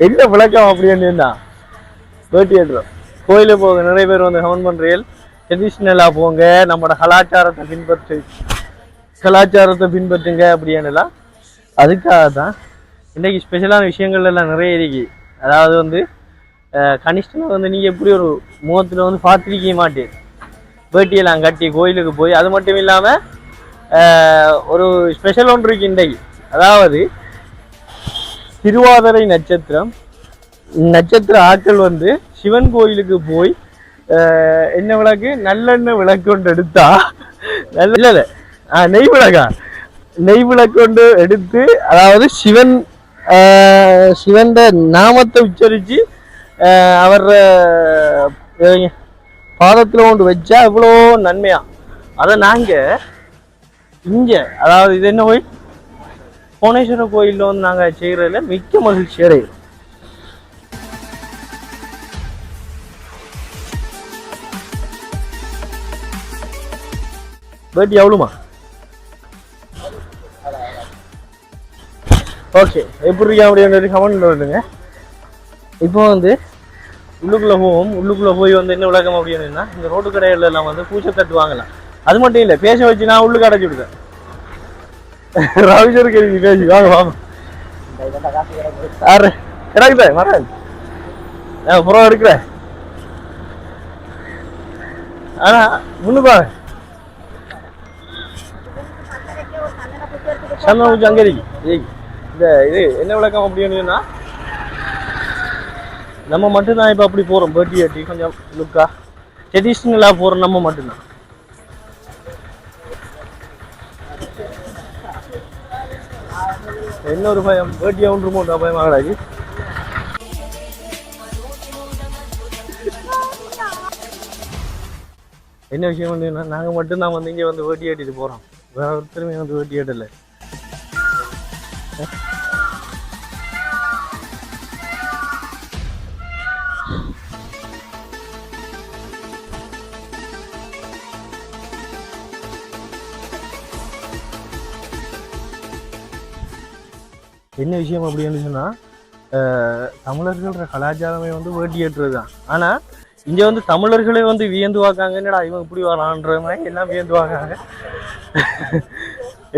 என்ன விளக்கம் அப்படின்னு தான் பேட்டி ஏற்றுறோம் கோயிலுக்கு போக நிறைய பேர் வந்து கவன் பண்ணுறீர்கள் ட்ரெடிஷ்னலாக போங்க நம்மளோட கலாச்சாரத்தை பின்பற்று. கலாச்சாரத்தை பின்பற்றுங்க அப்படின்னுலாம் அதுக்காக தான் இன்றைக்கி ஸ்பெஷலான விஷயங்கள் எல்லாம் நிறைய இருக்கு. அதாவது வந்து கனிஷ்டனை வந்து நீங்கள் எப்படி ஒரு முகத்தில் வந்து பார்த்துருக்க மாட்டேன் பேட்டியெல்லாம் கட்டி கோயிலுக்கு போய் அது மட்டும் இல்லாமல் ஒரு ஸ்பெஷல் ஒன்று இருக்கு இன்றைக்கு அதாவது திருவாதிரை நட்சத்திரம். நட்சத்திர ஆட்கள் வந்து சிவன் கோயிலுக்கு போய் என்ன விளக்கு? நல்லெண்ணெய் விளக்கு கொண்டு எடுத்தா. நல்ல இல்லை ஆ, நெய் விளக்கா? நெய் விளக்கு கொண்டு எடுத்து அதாவது சிவன் சிவன் நாமத்தை உச்சரித்து அவர் பாதத்தில் கொண்டு வச்சா இவ்வளோ நன்மையா? அதை நாங்கள் இங்கே அதாவது இது என்ன போய் புவனேஸ்வர கோயிலில் வந்து நாங்கள் செய்கிறதுல மிக்க மகிழ்ச்சி அடையும் பேட்டி எவ்வளோமா ஓகே எப்படி இருக்கா அப்படின்னு கமெண்ட் வருதுங்க. இப்போ வந்து உள்ளுக்குள்ளே போவோம் உள்ளுக்குள்ளே போய் வந்து என்ன விளக்கம் அப்படின்னா இந்த ரோட்டு கடையில் எல்லாம் வந்து பூச்சை தட்டு வாங்கலாம். அது மட்டும் இல்லை பேச வச்சு நான் உள்ளுக்கு அடைச்சி விடுவேன். ரவிச்சர் கேள்வி பேசி வாங்க வாங்க. ஆறு கிடக்குதே மரம் புறம் எடுக்கிறேன் ஆனா முன்னு பாரு. சந்தனம் பூச்சி அங்கே இருக்கு. ஏய், இந்த இது என்ன விளக்கம் அப்படின்னு நம்ம மட்டும்தான் இப்போ அப்படி போகிறோம் பேட்டி ஆட்டி கொஞ்சம் லுக்கா. ட்ரெடிஷ்னலாக போகிறோம் நம்ம மட்டும்தான். என்ன ஒரு பயம்? பேட்டியா ஒன்று போட்டா பயம் ஆகலாச்சு என்ன விஷயம் வந்து நாங்கள் மட்டும்தான் வந்து இங்கே வந்து வேட்டி ஆட்டிட்டு போகிறோம் வேற ஒருத்தருமே வந்து வேட்டி ஆட்டலை என்ன விஷயம் அப்படின்னு சொன்னால் தமிழர்கள கலாச்சாரமே வந்து வேட்டி ஏற்றுறது தான் ஆனால் இங்கே வந்து தமிழர்களே வந்து வியந்து பார்க்காங்க என்னடா இவன் இப்படி வரான்ற மாதிரி எல்லாம் வியந்து வாக்காங்க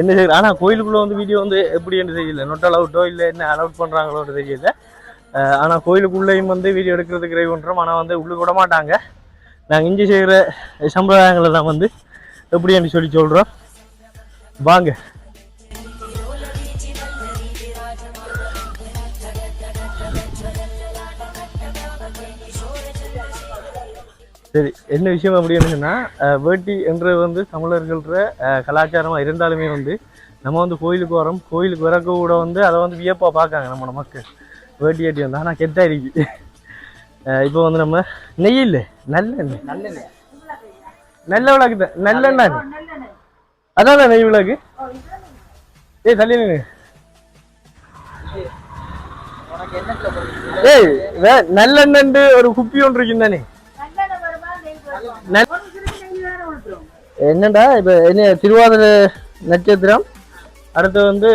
என்ன செய்யுது ஆனால் கோயிலுக்குள்ளே வந்து வீடியோ வந்து எப்படி என்று தெரியல. நொட் அலவுட்டோ இல்லை என்ன அலவுட் பண்ணுறாங்களோன்னு தெரியல. ஆனால் கோயிலுக்குள்ளேயும் வந்து வீடியோ எடுக்கிறதுக்கு ட்ரை பண்ணுறோம் ஆனால் வந்து உள்ளே விட மாட்டாங்க. நாங்கள் இங்கே செய்கிற சம்பிரதாயங்களை தான் வந்து எப்படி என்று சொல்லி சொல்கிறோம் வாங்க. சரி என்ன விஷயம் அப்படின்னு சொன்னா அஹ், வேட்டி என்றது வந்து தமிழர்கள்ற அஹ், கலாச்சாரமா இருந்தாலுமே வந்து நம்ம வந்து கோயிலுக்கு வரோம் கோயிலுக்கு வரக்க கூட வந்து அதை வந்து வியப்பா பார்க்காங்க நம்ம நமக்கு வேட்டி ஏட்டி வந்து ஆனால் கெட்டா இருக்கு. இப்போ வந்து நம்ம நெய் இல்லை நல்லெண்ணெய். நல்லெண்ணெய். நல்ல விளக்கு தான் நல்லெண்ணெய் அதான் நெய் விளக்கு. ஏய் தள்ளி ஏய் வே- நல்லெண்ணெண்டு ஒரு குப்பி ஒன்று இருக்கும் தானே. நல்- என்னடா இப்ப என்ன திருவாதிரை நட்சத்திரம்? அடுத்து வந்து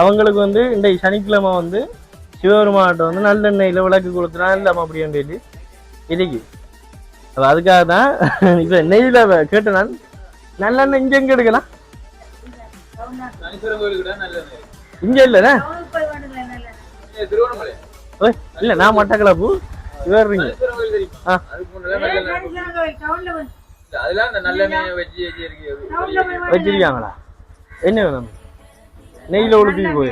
அவங்களுக்கு வந்து இந்த சனிக்கிழமை வந்து சிவபெருமான்கிட்ட வந்து நல்லெண்ணெயில விளக்கு கொடுத்துனா இல்லாம அப்படின்னு சொல்லி இருக்கு. அப்ப அதுக்காக தான் இப்ப நெய்யில கேட்ட நான். நல்லெண்ணெய் இங்க எங்க எடுக்கலாம்? இங்க இல்லைண்ணே? இல்ல நான் மட்டக்களப்பு. இவர் வச்சு வச்சிருக்காங்களா என்ன வேணும்? நெய்யில உளுத்தி போய்.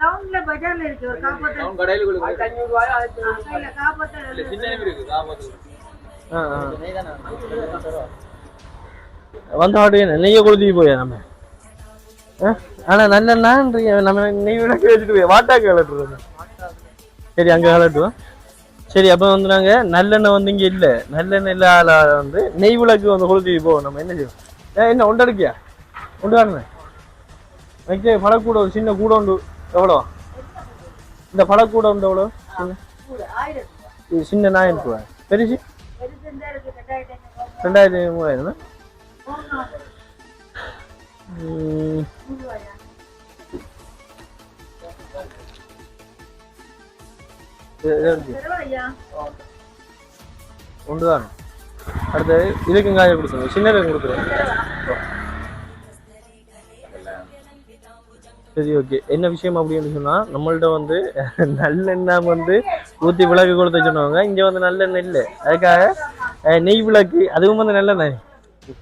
டவுன்ல பஜார்ல இருக்கு ஒரு கடையில கொடுக்கு இல்ல இல்ல சின்ன இருக்கு ஆ, ஆ. ஆடு நம்ம ஆனா நல்ல நான் நம்ம நெய் விளக்கு வச்சுட்டு போய் வாட்டாக்கு கலட்டுறது சரி அங்க கலட்டுவோம் சரி அப்ப வந்து நாங்க நல்லெண்ணெய் வந்து இங்க இல்ல. நல்லெண்ணெய் இல்லாத வந்து நெய் விளக்கு வந்து கொளுத்தி போவோம் நம்ம என்ன செய்வோம்? ஏன் என்ன உண்டு எடுக்கியா உண்டு காணுமே வைக்க பழக்கூட ஒரு சின்ன கூட உண்டு. எவ்வளோ? இந்த பழக்கூட உண்டு எவ்வளோ? சின்ன. சின்ன நாயன் ரூபாய் பெருசு? ரெண்டாயிரத்தி மூவாயிரம் இது- இது இருக்கு. ஐயா ஒன்றுதான் அடுத்து இதுக்கும் காய கொடுத்துருங்க சின்னதுக்கு கொடுத்துருங்க சரி ஓகே என்ன விஷயம் அப்படின்னு சொன்னா நம்மள்ட்ட வந்து நல்லெண்ணெய் வந்து ஊற்றி விளக்கு கொடுத்து சொன்னவங்க இங்க வந்து நல்லெண்ணெய் இல்லை அதுக்காக நெய் விளக்கு அதுவும் வந்து நல்லெண்ணெய்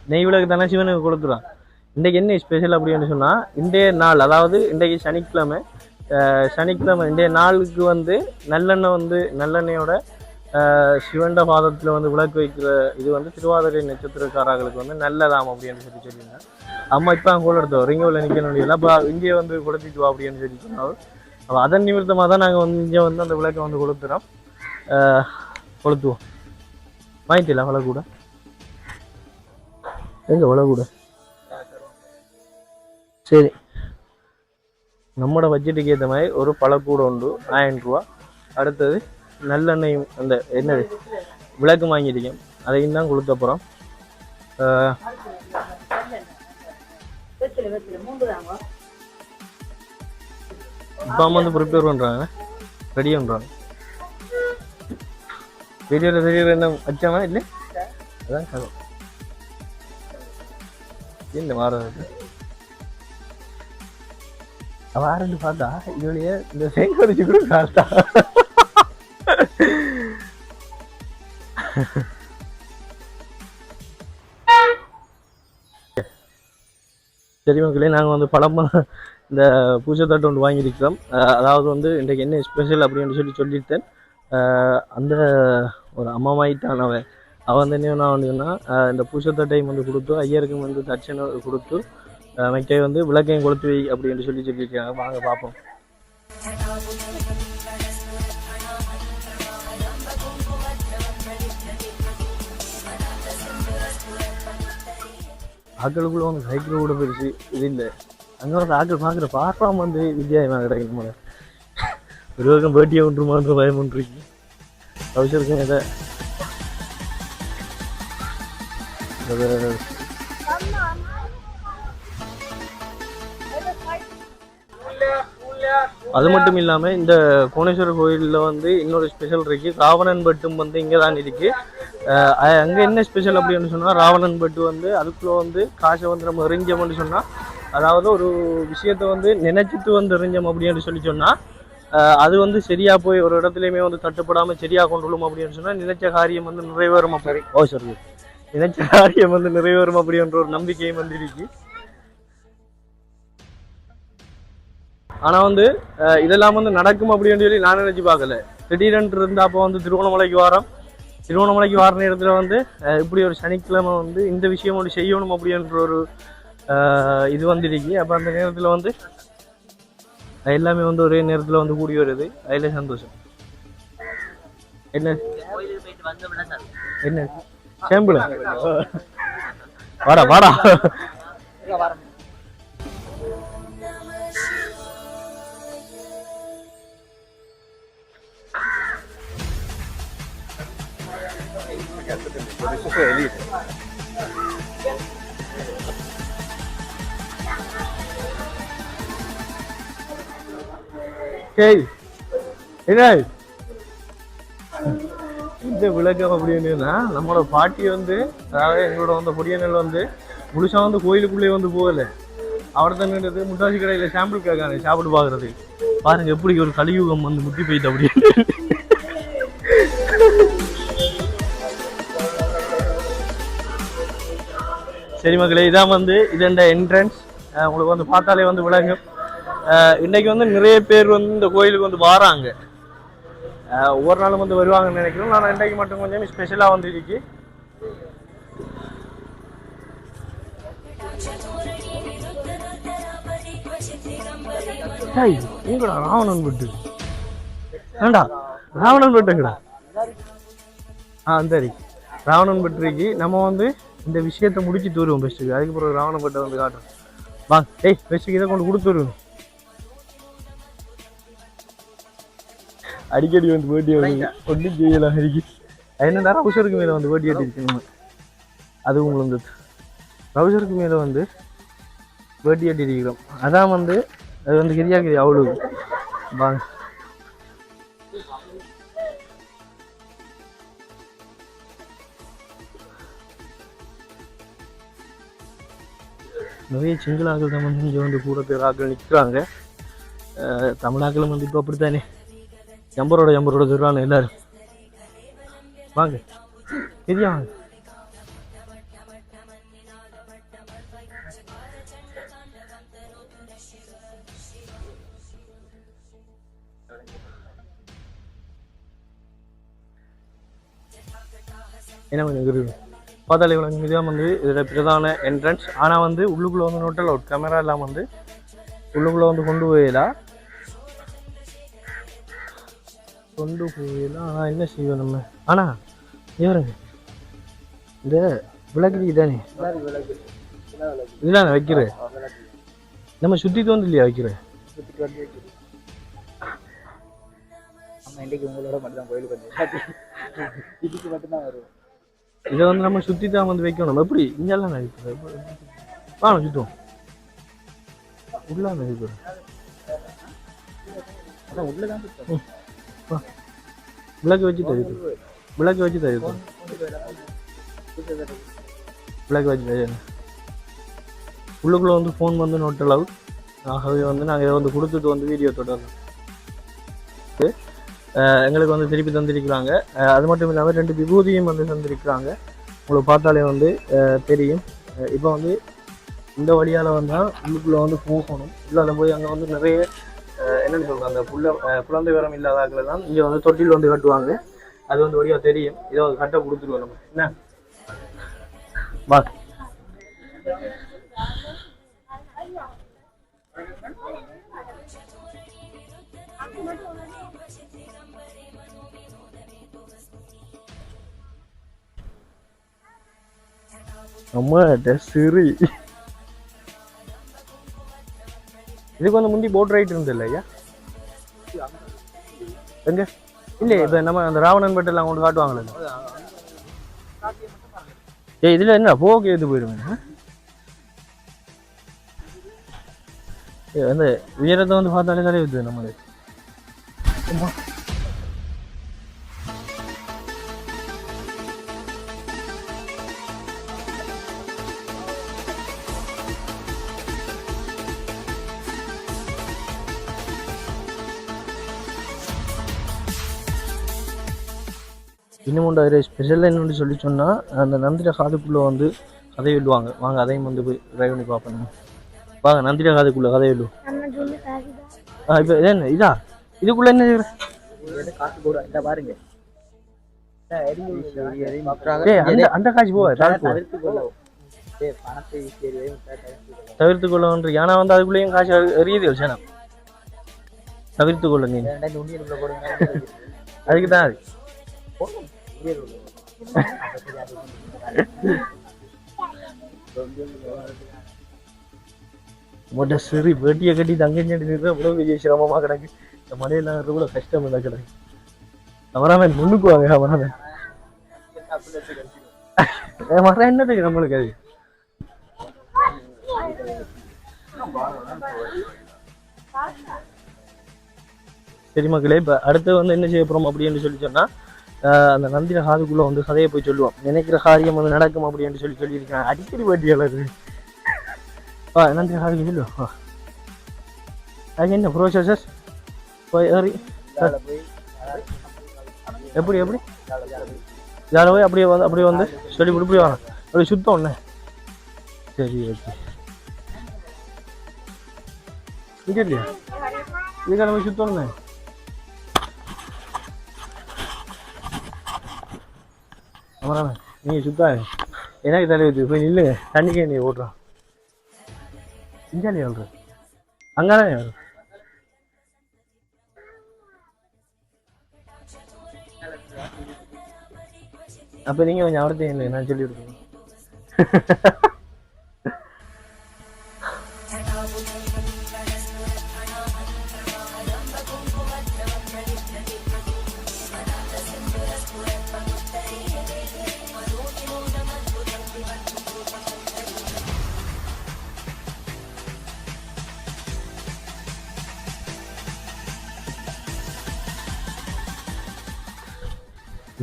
நெய் விளக்கு தானே சிவனுக்கு கொடுத்துருவான் இன்றைக்கு என்ன ஸ்பெஷல் அப்படின்னு சொன்னா இன்றைய நாள் அதாவது இன்றைக்கு சனிக்கிழமை சனிக்கிழமை இன்றைய நாளுக்கு வந்து நல்லெண்ணெய் வந்து நல்லெண்ணெயோட சிவண்ட பாதத்தில் வந்து விளக்கு வைக்கிற இது வந்து திருவாதிரை நட்சத்திரக்காரர்களுக்கு வந்து நல்லதாம் அப்படின்னு சொல்லி சொல்லியிருந்தேன் அம்மா இப்போ அங்கே கூட எடுத்தோம். ரிங்கோவில் நிற்க முடியல அப்போ இங்கே வந்து கொடுத்துட்டு வா அப்படின்னு சொல்லி சொன்னாலும் அப்போ அதன் நிமித்தமாக தான் நாங்கள் வந்து இங்கே வந்து அந்த விளக்கை வந்து கொளுத்துறோம். கொளுத்துவோம். வாங்கிட்டீங்களா விளக்கு கூட. எங்கே விளக்கு கூட? சரி. நம்மளோட பட்ஜெட்டுக்கு ஏற்ற மாதிரி ஒரு பழக்கூடை உண்டு ஆயிரம் ரூபா. அடுத்தது நல்லெண்ணெயும் அந்த என்னது? விளக்கு வாங்கியிருக்கேன். அதையும் தான் கொடுத்த போகிறோம் இப்போ அம்மா வந்து ப்ரிப்பேர் பண்ணுறாங்க ரெடி பண்ணுறாங்க வீடியோவில் தெரியுற என்ன வச்சாமா இல்லை? அதான் கதை. என்ன வாரம் அவ பார்த்தா இவனைய இந்த சேங்கரிச்சு கூட பார்த்தா சரி மக்களே நாங்கள் வந்து பழம் இந்த பூஜை தட்டு ஒன்று வாங்கியிருக்கிறோம். அதாவது வந்து இன்றைக்கு என்ன ஸ்பெஷல் அப்படின்னு சொல்லி சொல்லிட்டேன் அந்த ஒரு அம்மாவாயிட்டான் அவன். அவன் வந்து என்ன வந்து இந்த பூஜை தட்டையும் வந்து கொடுத்து ஐயருக்கும் வந்து தட்சணை கொடுத்து அஹ் வந்து விளக்கையும் கொளுத்து வை அப்படின்னு சொல்லி சொல்லியிருக்காங்க வாங்க பார்ப்போம். ஆக்களுக்குள்ள வந்து சைக்கிள் கூட போயிடுச்சு இது இல்லை. அங்கே வந்து ஆக்கள் பார்க்குற பார்ப்பாம வந்து வித்தியாசமாக கிடைக்கும் போல. ஒரு பக்கம் பேட்டியை விட்டுருமான்ற பயம் ஒன்றிருக்கு அவசரம் எதை அது- மட்டும் இல்லாமல் இந்த கோணேஸ்வரர் கோயிலில் வந்து இன்னொரு ஸ்பெஷல் இருக்கு. ராவணன் பட்டும் வந்து இங்கே தான் இருக்கு. அஹ் அ- அங்க என்ன ஸ்பெஷல் அப்படின்னு சொன்னா ராவணன் பட்டு வந்து அதுக்குள்ள வந்து காசை வந்து நம்ம எறிஞ்சோம்னு சொன்னா அதாவது ஒரு விஷயத்த வந்து நினைச்சிட்டு வந்து எறிஞ்சோம் அப்படின்னு சொல்லி சொன்னா அஹ் அது வந்து சரியா போய் ஒரு இடத்துலயுமே வந்து தட்டுப்படாம சரியா கொண்டுள்ளோம் அப்படின்னு சொன்னா நினைச்ச காரியம் வந்து நிறைவேறும் அப்படி. ஓ சரி. நினைச்ச காரியம் வந்து நிறைவேறும் அப்படின்ற ஒரு நம்பிக்கையும் வந்து இருக்கு. ஆனா வந்து இதெல்லாம் வந்து நடக்கும் அப்படின்னு சொல்லி நான் நினச்சி பார்க்கல. திடீரென்று இருந்தால் அப்போ வந்து திருவண்ணாமலைக்கு வாரம். திருவண்ணாமலைக்கு வார நேரத்தில் வந்து இப்படி ஒரு சனிக்கிழமை வந்து இந்த விஷயம் ஒன்று செய்யணும் அப்படின்ற ஒரு இது வந்துருக்கு. அப்போ அந்த நேரத்தில் வந்து எல்லாமே வந்து ஒரே நேரத்தில் வந்து கூடி வருது. அதில் சந்தோஷம். என்ன? என்ன? சேம்பிள். வாடா வாடா. ஏய் என்ன? இந்த விளக்கம் அப்படின்னா நம்மளோட பாட்டி வந்து அதாவது எங்களோட வந்த பொடியனல் வந்து முழுசாக வந்து கோயிலுக்குள்ளே வந்து போகல. அவர் தான் முட்டாசி கடையில் சாம்பிள் கேட்காங்க சாப்பிட்டு பார்க்குறது பாருங்க எப்படி ஒரு கலியுகம் வந்து முட்டி போயிட்டு அப்படின்னு சரி மக்களே இதான் வந்து இது இந்த என்ட்ரன்ஸ் உங்களுக்கு வந்து பார்த்தாலே வந்து விளங்கும். அஹ் இன்னைக்கு வந்து நிறைய பேர் வந்து இந்த கோயிலுக்கு வந்து வாராங்க. ஒவ்வொரு நாளும் வந்து வருவாங்கன்னு நினைக்கிறோம். நான் இன்றைக்கு மட்டும் கொஞ்சம் ஸ்பெஷலாக வந்து இருக்கு. எங்கடா ராவணன் பட்டு ஏண்டா ராவணன் பட்டுங்கடா ஆ சரி ராவணன் பட்டிருக்கு நம்ம வந்து இந்த விஷயத்தை முடிச்சுட்டு வருவோம் பெஸ்ட்டுக்கு அதுக்கப்புறம் ராவணன் பட்டை வந்து காட்டுறோம். வா டேய் பெஸ்ட்டுக்கு இதை கொண்டு கொடுத்து வருவோம். அடிக்கடி வந்து வேட்டி ஒன்றும் செய்யலாம் அடிக்கடி என்ன நேரம் ரவுசருக்கு மேலே வந்து வேட்டி கட்டிருக்கு நம்ம? அது உங்களுக்கு வந்து ரவுசருக்கு மேலே வந்து வேட்டி கட்டி இருக்கிறோம் அதான் வந்து அது வந்து கிரியா கிரியா அவ்வளவு. வாங்க. நிறைய சிங்களாக்கள் தமிழ் இங்கே வந்து கூட பேர் ஆக்கள் நிற்கிறாங்க தமிழாக்களும் வந்து இப்போ அப்படித்தானே? எம்பரோட எம்பரோட சொல்கிறாங்க எல்லாரும். வாங்க. தெரியா வாங்க. என்ன கொஞ்சம் பார்த்தாலே இவ்வளோ இதுதான் வந்து இதோட பிரதான என்ட்ரன்ஸ் ஆனால் வந்து உள்ளுக்குள்ளே வந்து நோட்டல் அவுட் கேமரா எல்லாம் வந்து உள்ளுக்குள்ளே வந்து கொண்டு போயிடலாம் கொண்டு போயிடலாம் ஆனால் என்ன செய்வோம் நம்ம? ஆனால் இவருங்க இந்த விளக்கு தானே இதுதான் வைக்கிற? நம்ம சுற்றி தோந்து இல்லையா வைக்கிற? இன்னைக்கு உங்களோட மட்டும் தான் கோயிலுக்கு வந்து இதுக்கு மட்டும்தான் வரும் இதை வந்து நம்ம சுற்றி தான் வந்து வைக்கணும். எப்படி? இங்கெல்லாம் வைக்கிறேன் ஆ சுற்றுவோம் உள்ளதான் சுத்தம். விளக்கு வச்சு தருது விளக்கு வச்சு தருது விளக்கு வச்சு தருது உள்ளுக்குள்ளே வந்து ஃபோன் வந்து நோட் அலவுட் ஆகவே வந்து நாங்கள் இதை வந்து கொடுத்துட்டு வந்து வீடியோ தொடரலாம். எங்களுக்கு வந்து திருப்பி தந்திருக்கிறாங்க. அது மட்டும் இல்லாமல் ரெண்டு விபூதியும் வந்து தந்திருக்கிறாங்க. உங்களுக்கு பார்த்தாலே வந்து தெரியும். இப்போ வந்து இந்த வழியால் வந்தால் உள்ளுக்குள்ளே வந்து போகணும். உள்ளால போய் அங்கே வந்து நிறைய என்னென்னு என்னன்னு சொல்கிறாங்க அந்த புள்ள குழந்தை வரம் இல்லாதாக்களை தான் இங்கே வந்து தொட்டில் வந்து கட்டுவாங்க. அது வந்து வழியாக தெரியும். இதை கட்ட கொடுத்துருவோம் நம்ம. என்ன? வா. நம்ம சிறு இதுக்கு வந்து முந்தி போட் ரைட் இருந்தது ஐயா? எங்க? இல்ல இப்ப நம்ம அந்த ராவணன் பெட்டு எல்லாம் கொண்டு காட்டுவாங்களே ஏய் இதுல என்ன போக்கு எது போயிருங்க அந்த உயரத்தை வந்து பார்த்தாலே தலையுது நம்மளுக்கு இன்னும் ஒன்று அதில் ஸ்பெஷல் என்னன்னு சொல்லி சொன்னால் அந்த நந்திர காதுக்குள்ளே வந்து கதை விடுவாங்க வாங்க அதையும் வந்து போய் ட்ரைவ் பண்ணி பார்ப்போம் வாங்க நந்திர காதுக்குள்ளே கதை விடுவோம் ஆ இப்போ என்ன? இதா? இதுக்குள்ளே என்ன? இது காசு கூட இந்த பாருங்க. அந்த அந்த காட்சி போவா? தவிர்த்து கொள்ளன்ற ஏன்னா வந்து அதுக்குள்ளேயும் காசு எரியுது சேனா தவிர்த்து கொள்ள நீ. ஏன்டா இந்த உண்டியலுக்குள்ள போடுங்க அதுக்கு தான் அது. மொட்டை சரி வேட்டியை கட்டி தங்கஞ்சடி நிறுத்த இவ்வளோ பெரிய சிரமமாக கிடக்கு. இந்த மழையெல்லாம் கூட கஷ்டம் இல்லை கிடக்கு. கமராமேன் முன்னுக்கு வாங்க கமராமேன் மரம் என்னதுக்கு நம்மளுக்கு அது? சரி மக்களே இப்போ அடுத்து வந்து என்ன செய்ய போகிறோம் அப்படின்னு சொல்லி சொன்னால் அந்த நந்திர காதுக்குள்ளே வந்து கதையை போய் சொல்லுவோம். நினைக்கிற காரியம் வந்து நடக்கும் அப்படின்னு சொல்லி சொல்லியிருக்கேன் அடிக்கடி வேட்டியாளர் ஆ நந்திர காதுக்கு சொல்லுவோம் ஆ. அது என்ன ப்ரோசஸஸ் போய் ஏறி. இதால போய் எப்படி எப்படி? இதால் போய் அப்படியே வந்து அப்படியே வந்து சொல்லி இப்படி இப்படி வரணும் அப்படி சுத்தம் ஒன்று சரி ஓகே இது இல்லையா இதுக்கான போய் சுத்தம் ஒன்று அமராம நீங்கள் சுத்தாங்க எனக்கு தலைவத்து போய் நில்லுங்க தண்ணிக்கே நீ ஓட்டுறான் இஞ்சாலி சொல்கிறேன் அங்கதானே வரும் அப்போ நீங்கள் கொஞ்சம் அவர்த்தையும் இல்லை நான் சொல்லி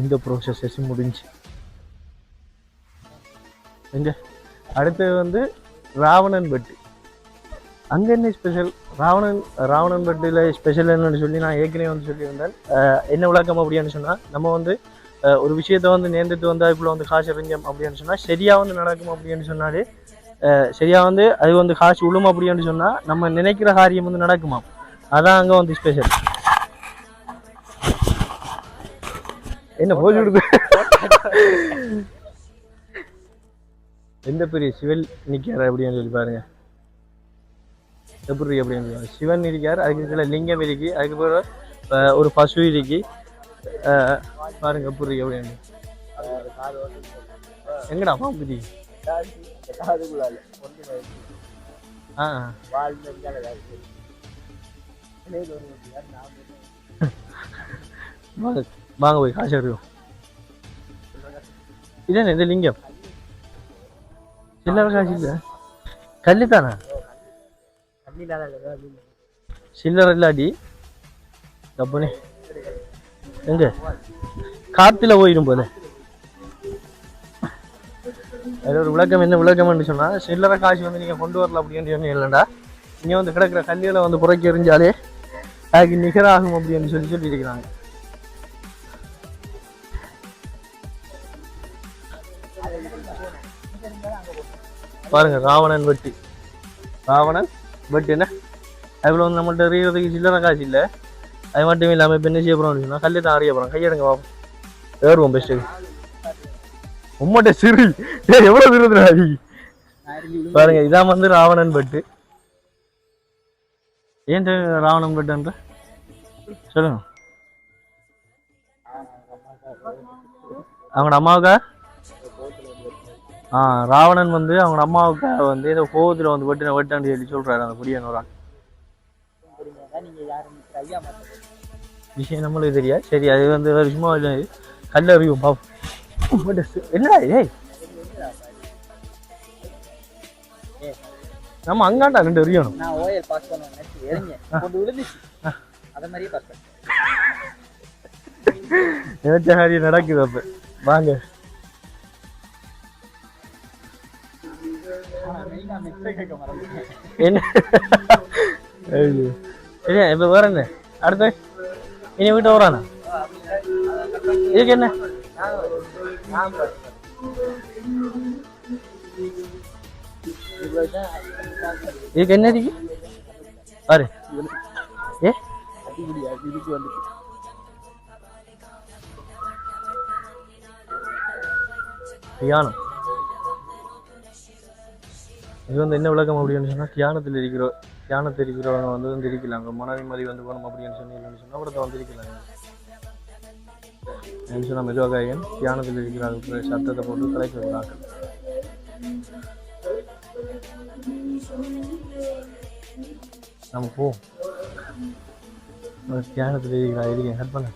இந்த ப்ரோசஸஸ் முடிஞ்சு. எங்க? அடுத்தது வந்து ராவணன் பட்டு அங்கே என்ன ஸ்பெஷல் ராவணன் ராவணன் பட்டியில் ஸ்பெஷல் என்னன்னு சொல்லி நான் ஏற்கனவே வந்து சொல்லியிருந்தேன். என்ன விளக்கம் அப்படின்னு சொன்னால் நம்ம வந்து ஒரு விஷயத்தை வந்து நேர்ந்துட்டு வந்து அதுக்குள்ள வந்து காசு எறிஞ்சோம் அப்படின்னு சொன்னால் சரியாக வந்து நடக்கும் அப்படின்னு சொன்னாலே சரியாக வந்து அது வந்து காசு விழும் அப்படின்னு சொன்னால் நம்ம நினைக்கிற காரியம் வந்து நடக்குமா அதான் அங்கே வந்து ஸ்பெஷல் என்ன போய் விடுது எந்த பெரிய சிவல் நிற்கிறார் அப்படின்னு சொல்லி பாருங்க. எப்படி அப்படின்னு சொல்லி சிவன் இருக்கார் அதுக்கு கீழே லிங்கம் இருக்கு அதுக்கு பிறகு ஒரு பசு இருக்கு. பாருங்க எப்படி அப்படின்னு. எங்கடா பாம்புதி ஆ. வாங்க வாங்க போய் காசு எடுக்கும் இதான் இந்த லிங்கம். சில்லறை காசு இல்லை. கல்லு தானே சில்லறை இல்லாடி. கப்பனே. எங்க? காத்துல போயிடும் போல. அதில் ஒரு விளக்கம் என்ன விளக்கம்னு சொன்னால் சில்லறை காசு வந்து நீங்க கொண்டு வரல அப்படின்னு சொன்னீங்க இல்லைண்டா. இங்க வந்து கிடக்கிற கல்லிகளை வந்து புறக்கி எறிஞ்சாலே அதுக்கு நிகராகும் அப்படின்னு சொல்லி சொல்லியிருக்கிறாங்க. பாருங்க ராவணன் வெட்டி. ராவணன் வெட்டி என்ன? அதுக்குள்ள வந்து நம்மள்ட்ட எறிகிறதுக்கு சில்லறை காசு இல்லை. அது மட்டும் இல்லாமல் இப்போ என்ன செய்ய போகிறோம்னு அப்படின்னா கல்லு தான் அறிய போகிறோம் கையெடுங்க பாப்போம். ஏறுவோம் பெஸ்ட்டு உம்மட்ட சிறு எவ்வளோ பாருங்க இதான் வந்து ராவணன் பட்டு ஏன் ராவணன் பட்டுன்ற சொல்லுங்க. அவங்களோட அம்மாவுக்கா? ராவணன் வந்து அவங்க அம்மாவுக்கு வந்து ஏதோ கோவத்தில் வந்து வெட்டின வெட்டான்னு சொல்லி சொல்றாரு அந்த குடியான ஒரு ஆள் விஷயம் நம்மளுக்கு தெரியாது. சரி அது வந்து ஒரு சும்மா இல்லை. கல் அறிவும் பாப்போம் என்னடா ஏய். நம்ம அங்காண்டா ரெண்டு அறியணும் நான் ஓஎல் பாஸ் பண்ண நினைச்சு எறிங்க கொண்டு விழுந்துச்சு. அத மாதிரியே பாஸ் பண்ணேன். நினைச்ச காரியம் நடக்குது அப்ப. வாங்க. என்ன? ஐயோ. இப்ப வேற என்ன? அடுத்து? இனி வீட்டு வரானா? இதுக்கு என்ன? இதுக்கு என்ன இருக்கு பாரு. ஏ? தியானம் இது வந்து என்ன விளக்கம் அப்படின்னு சொன்னால் தியானத்தில் இருக்கிறோம் தியானத்தில் இருக்கிறவங்க வந்து வந்து இருக்கலாங்க மன நிம்மதி வந்து போகணும் அப்படின்னு சொன்னீங்கன்னு சொன்னால் கூட வந்து இருக்கலாங்க என்று சொன்னா மெதுவாக தியானத்தில் இருக்கிறாங்க. சத்தத்தை போட்டு கலைக்க விடுறாங்க நம்ம போ. தியானத்தில் இருக்கிறா இருக்கேன் ஹெல்ப் பண்ண.